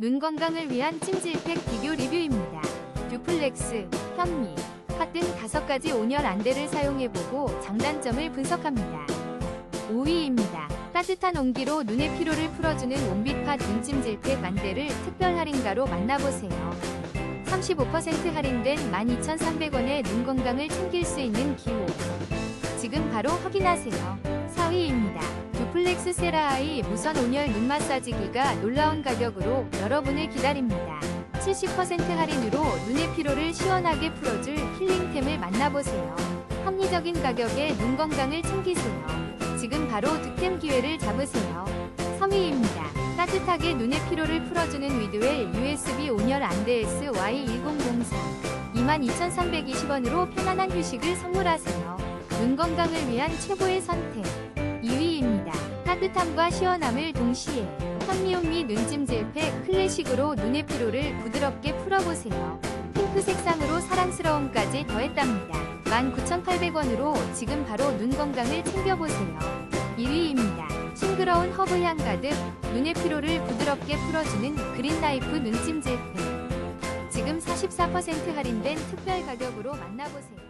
눈 건강을 위한 찜질팩 비교 리뷰입니다. 듀플렉스, 현미, 팥등 다섯 가지 온열 안대를 사용해보고 장단점을 분석합니다. 5위입니다. 따뜻한 온기로 눈의 피로를 풀어주는 온빛팟 눈찜질팩 안대를 특별 할인가로 만나보세요. 35% 할인된 12,300원에 눈 건강을 챙길 수 있는 기호. 지금 바로 확인하세요. 4위입니다. 듀플렉스 세라아이 무선 온열 눈 마사지기가 놀라운 가격으로 여러분을 기다립니다. 70% 할인으로 눈의 피로를 시원하게 풀어줄 힐링템을 만나보세요. 합리적인 가격에 눈 건강을 챙기세요. 지금 바로 득템 기회를 잡으세요. 3위입니다. 따뜻하게 눈의 피로를 풀어주는 위드웰 USB 온열 안대 SY1003 22,320원으로 편안한 휴식을 선물하세요. 눈 건강을 위한 최고의 선택 2위입니다. 따뜻함과 시원함을 동시에 현미온미 눈찜질팩 클래식으로 눈의 피로를 부드럽게 풀어보세요. 핑크 색상으로 사랑스러움까지 더했답니다. 19,800원으로 지금 바로 눈 건강을 챙겨보세요. 1위입니다. 싱그러운 허브향 가득 눈의 피로를 부드럽게 풀어주는 그린라이프 눈찜질팩. 지금 44% 할인된 특별 가격으로 만나보세요.